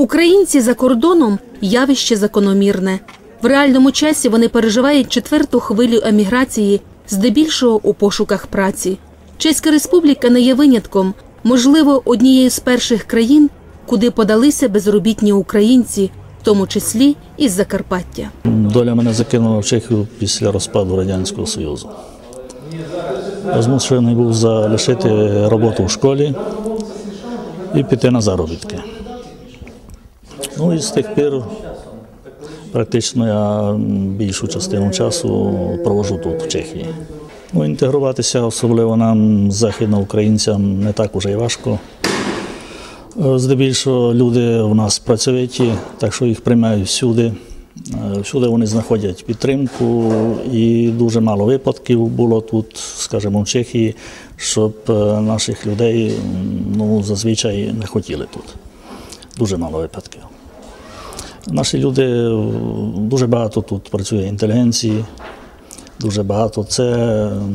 Українці за кордоном явище закономірне. В реальному часі вони переживають четверту хвилю еміграції, здебільшого у пошуках праці. Чеська республіка не є винятком, можливо, однією з перших країн, куди подалися безробітні українці, в тому числі із Закарпаття. Доля мене закинула в Чехію після розпаду Радянського Союзу. Змушений був залишити роботу в школі і піти на заробітки. Ну і з тих пір практично я більшу частину часу провожу тут, в Чехії. Ну, інтегруватися, особливо нам, західноукраїнцям, не так уже й важко. Е, Здебільшого люди в нас працьовиті, так що їх приймають всюди. Е, Всюди вони знаходять підтримку, і дуже мало випадків було тут, скажімо, в Чехії, щоб е, наших людей ну, зазвичай не хотіли тут. Дуже мало випадків. Наші люди дуже багато тут працює інтелігенції, дуже багато. Це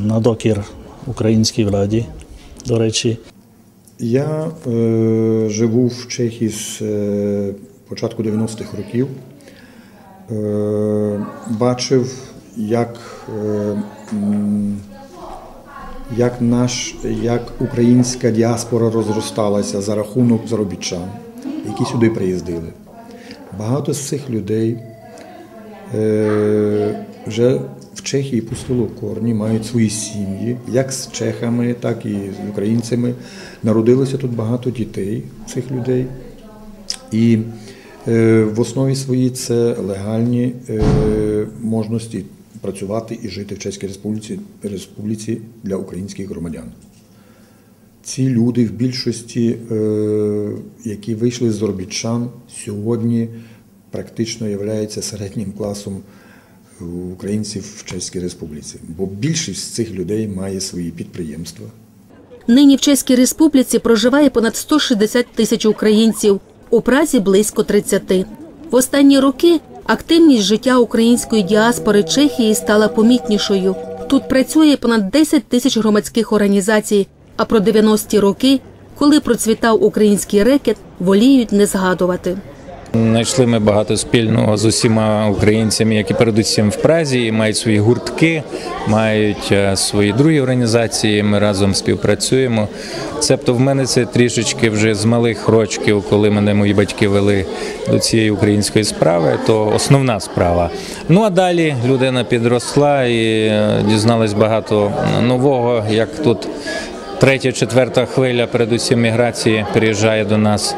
на докір українській владі, до речі. Я е, живу в Чехії з е, початку 90-х років. Е, бачив, як, е, як, наш, як українська діаспора розросталася за рахунок заробітчан, які сюди приїздили. Багато з цих людей е, вже в Чехії пустило корні, мають свої сім'ї, як з чехами, так і з українцями. Народилося тут багато дітей цих людей. І е, в основі своїй це легальні е, можливості працювати і жити в Чеській Республіці, Республіці для українських громадян. Ці люди в більшості, е, які вийшли з заробітчан, сьогодні практично являються середнім класом українців в Чеській Республіці. Бо більшість з цих людей має свої підприємства. Нині в Чеській Республіці проживає понад 160 тисяч українців, у Празі близько 30. В останні роки активність життя української діаспори Чехії стала помітнішою. Тут працює понад 10 тисяч громадських організацій, а про 90-ті роки, коли процвітав український рекет, воліють не згадувати. Знайшли ми багато спільного з усіма українцями, які передусім в Празі, мають свої гуртки, мають е, свої другі організації. Ми разом співпрацюємо. Цебто в мене це трішечки вже з малих рочків, коли мене мої батьки вели до цієї української справи, то основна справа. Ну а далі людина підросла і е, дізналась багато нового, як тут третя, четверта хвиля, передусім міграції приїжджає до нас,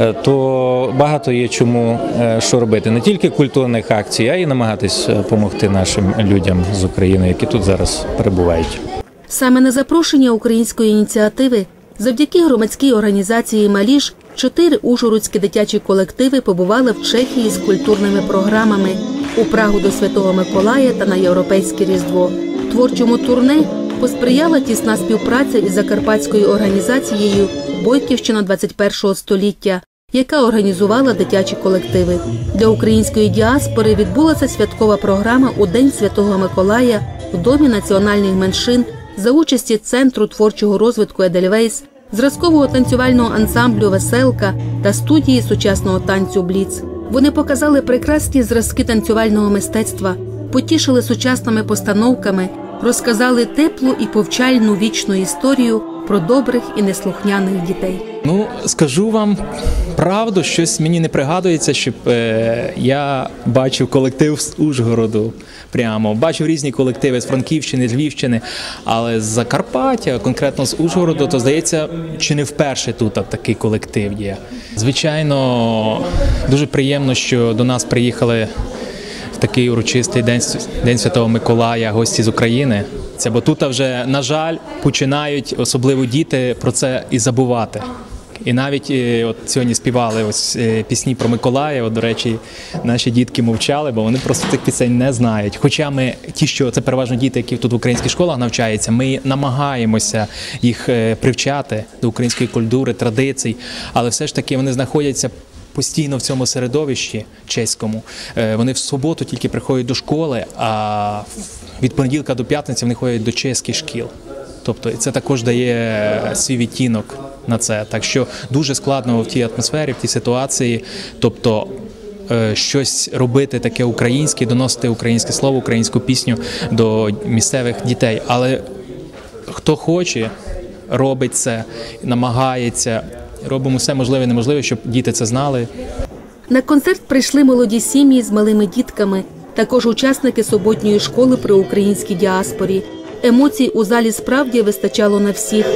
е, то багато є чому е, що робити. Не тільки культурних акцій, а й намагатись допомогти нашим людям з України, які тут зараз перебувають. Саме на запрошення української ініціативи, завдяки громадській організації Маліж, чотири ужгородські дитячі колективи побували в Чехії з культурними програмами у Прагу до Святого Миколая та на Європейське Різдво. Творчому турне посприяла тісна співпраця із закарпатською організацією Бойківщина 21-го століття, яка організувала дитячі колективи. Для української діаспори відбулася святкова програма у День Святого Миколая в Домі національних меншин за участі Центру творчого розвитку Едельвейс, зразкового танцювального ансамблю Веселка та студії сучасного танцю Бліц. Вони показали прекрасні зразки танцювального мистецтва, потішили сучасними постановками, розказали теплу і повчальну вічну історію про добрих і неслухняних дітей. Ну, скажу вам правду, щось мені не пригадується, щоб е, я бачив колектив з Ужгороду прямо. Бачив різні колективи з Франківщини, з Львівщини, але з Закарпаття, конкретно з Ужгороду, то здається, чи не вперше тут такий колектив є. Звичайно, дуже приємно, що до нас приїхали такий урочистий день, день Святого Миколая, гості з України. Це бо тут вже, на жаль, починають особливо діти про це і забувати. І навіть е, от сьогодні співали ось е, пісні про Миколая. От, до речі, наші дітки мовчали, бо вони просто цих пісень не знають. Хоча ми, ті, що це переважно діти, які тут в українських школах навчаються, ми намагаємося їх е, привчати до української культури, традицій, але все ж таки вони знаходяться. Постійно в цьому середовищі чеському Е, вони в суботу тільки приходять до школи, а від понеділка до п'ятниці вони ходять до чеських шкіл. Тобто це також дає свій відтінок на це. Так що дуже складно в тій атмосфері, в тій ситуації, тобто. е, Щось робити таке українське, доносити українське слово, українську пісню до місцевих дітей. Але хто хоче, робить це, намагається. Робимо все можливе і неможливе, щоб діти це знали. На концерт прийшли молоді сім'ї з малими дітками, також учасники суботньої школи при українській діаспорі. Емоцій у залі справді вистачало на всіх.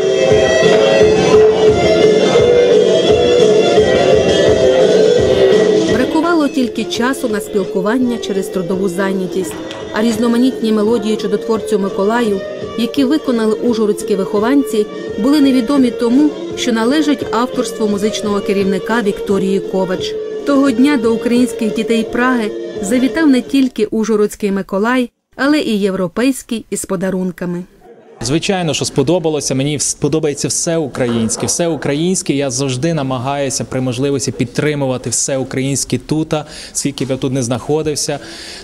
Бракувало тільки часу на спілкування через трудову зайнятість, а різноманітні мелодії чудотворцю Миколаю, які виконали ужгородські вихованці, були невідомі тому, що належать авторству музичного керівника Вікторії Ковач. Того дня до українських дітей Праги завітав не тільки ужгородський Миколай, але і європейський із подарунками. Звичайно, що сподобалося. Мені сподобається все українське. Все українське. Я завжди намагаюся при можливості підтримувати все українське тут, скільки б я тут не знаходився.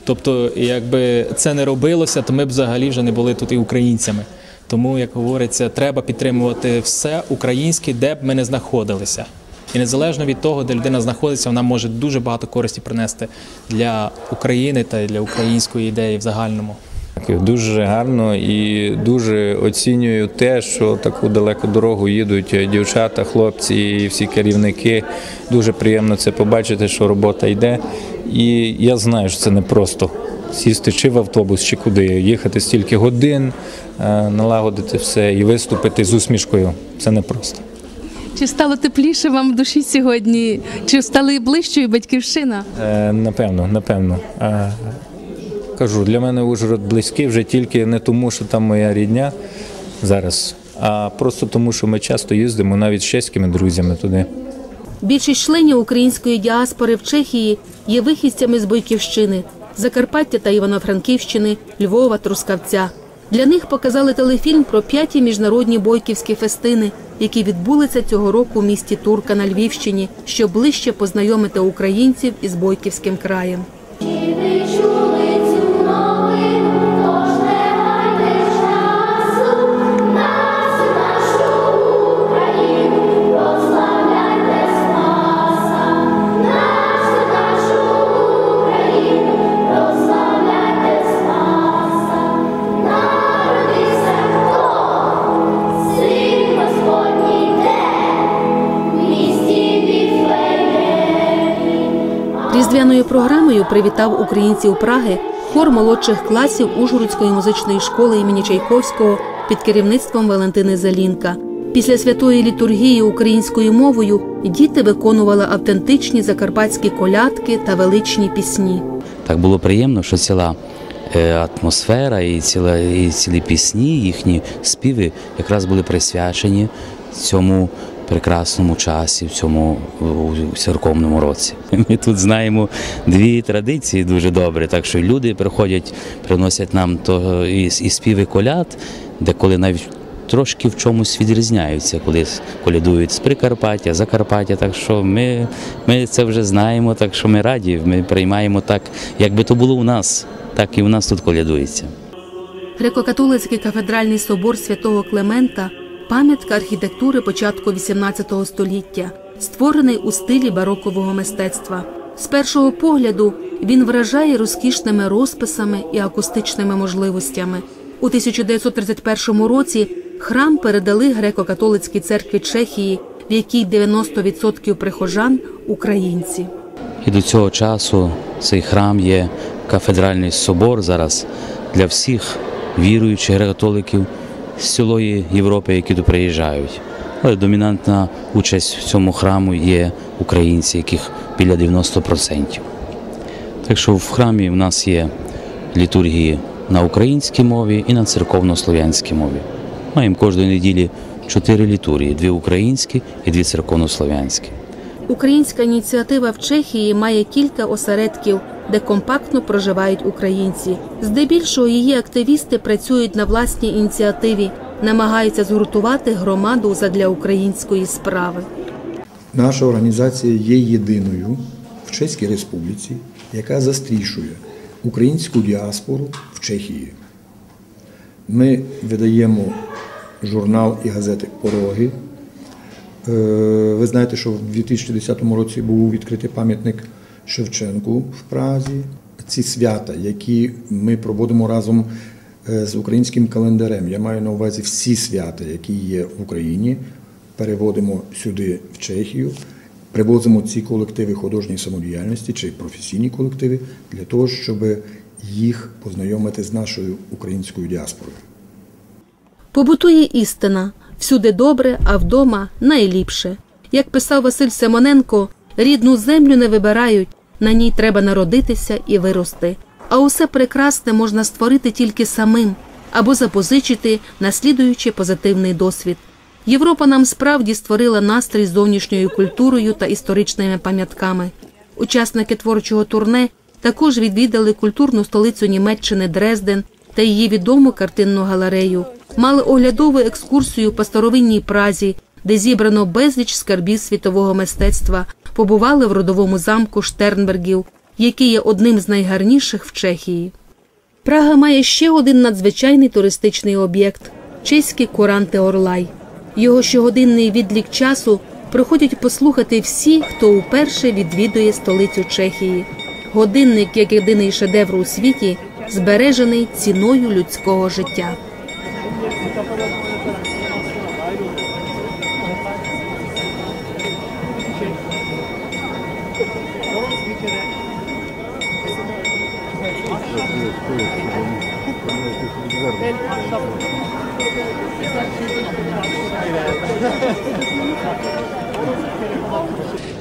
Тобто, якби це не робилося, то ми б взагалі вже не були тут і українцями. Тому, як говориться, треба підтримувати все українське, де б ми не знаходилися. І незалежно від того, де людина знаходиться, вона може дуже багато користі принести для України та для української ідеї в загальному. Дуже гарно і дуже оцінюю те, що таку далеку дорогу їдуть дівчата, хлопці і всі керівники. Дуже приємно це побачити, що робота йде. І я знаю, що це не просто сісти чи в автобус, чи куди, їхати стільки годин, е, налагодити все і виступити з усмішкою. Це не просто. Чи стало тепліше вам в душі сьогодні? Чи стали ближчою батьківщина? Е, Напевно, напевно. Кажу, для мене Ужгород близький вже тільки не тому, що там моя рідня зараз, а просто тому, що ми часто їздимо навіть з чеськими друзями туди. Більшість членів української діаспори в Чехії є вихідцями з Бойківщини, Закарпаття та Івано-Франківщини, Львова, Трускавця. Для них показали телефільм про п'яті міжнародні бойківські фестини, які відбулися цього року в місті Турка на Львівщині, щоб ближче познайомити українців із бойківським краєм. Програмою привітав українців Праги хор молодших класів Ужгородської музичної школи імені Чайковського під керівництвом Валентини Зелінка. Після святої літургії українською мовою діти виконували автентичні закарпатські колядки та величні пісні. Так було приємно, що ціла е, атмосфера і, ціла, і цілі пісні, їхні співи якраз були присвячені цьому прекрасному часі, в цьому церковному році. Ми тут знаємо дві традиції дуже добре, так що люди приходять, приносять нам то і, і співи коляд, де коли навіть трошки в чомусь відрізняються, коли колядують з Прикарпаття, Закарпаття. Так що ми, ми це вже знаємо, так що ми раді, ми приймаємо так, як би то було у нас, так і у нас тут колядується. Греко-католицький кафедральний собор святого Клемента пам'ятка архітектури початку XVIII століття, створений у стилі барокового мистецтва. З першого погляду він вражає розкішними розписами і акустичними можливостями. У 1931 році храм передали греко-католицькій церкві Чехії, в якій 90% прихожан українці. І до цього часу цей храм є кафедральний собор зараз для всіх віруючих греко-католиків з цілої Європи, які тут приїжджають. Але домінантна участь в цьому храму є українці, яких біля 90%. Так що в храмі в нас є літургії на українській мові і на церковно-слов'янській мові. Маємо кожної неділі чотири літургії: дві українські і дві церковно-слов'янські. Українська ініціатива в Чехії має кілька осередків, де компактно проживають українці. Здебільшого її активісти працюють на власній ініціативі, намагаються згуртувати громаду задля української справи. Наша організація є єдиною в Чеській Республіці, яка застрішує українську діаспору в Чехії. Ми видаємо журнал і газети Пороги. Е, Ви знаєте, що в 2010 році був відкритий пам'ятник Шевченку в Празі. Ці свята, які ми проводимо разом е, з українським календарем. Я маю на увазі всі свята, які є в Україні, переводимо сюди в Чехію, привозимо ці колективи художньої самодіяльності чи професійні колективи для того, щоб їх познайомити з нашою українською діаспорою. Побутує істина всюди добре, а вдома найліпше. Як писав Василь Семоненко, рідну землю не вибирають, на ній треба народитися і вирости. А усе прекрасне можна створити тільки самим або запозичити, наслідуючи позитивний досвід. Європа нам справді створила настрій з зовнішньою культурою та історичними пам'ятками. Учасники творчого турне також відвідали культурну столицю Німеччини Дрезден та її відому картинну галерею, мали оглядову екскурсію по старовинній Празі, де зібрано безліч скарбів світового мистецтва, побували в родовому замку Штернбергів, який є одним з найгарніших в Чехії. Прага має ще один надзвичайний туристичний об'єкт чеський куранти Орлай. Його щогодинний відлік часу приходять послухати всі, хто уперше відвідує столицю Чехії. Годинник, як єдиний шедевр у світі, збережений ціною людського життя.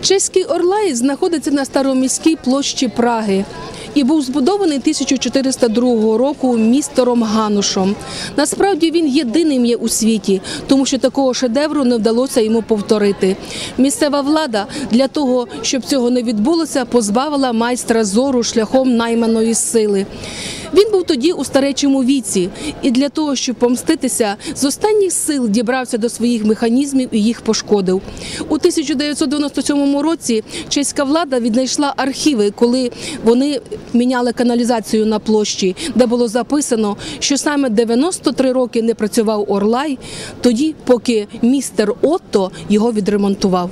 Чеський Орлай знаходиться на староміській площі Праги. І був збудований 1402 року містером Ганушом. Насправді він єдиним є у світі, тому що такого шедевру не вдалося йому повторити. Місцева влада для того, щоб цього не відбулося, позбавила майстра зору шляхом найманої сили. Він був тоді у старечому віці, і для того, щоб помститися, з останніх сил дібрався до своїх механізмів і їх пошкодив. У 1997 році чеська влада віднайшла архіви, коли вони міняли каналізацію на площі, де було записано, що саме 93 роки не працював Орлай, тоді, поки містер Отто його відремонтував.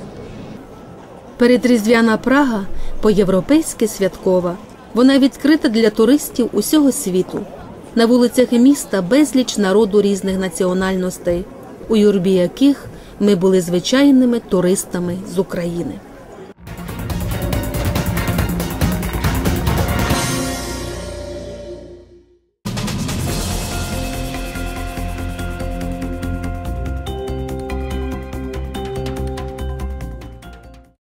Передріздвяна Прага по-європейськи святкова. Вона відкрита для туристів усього світу. На вулицях міста безліч народу різних національностей, у юрбі яких ми були звичайними туристами з України.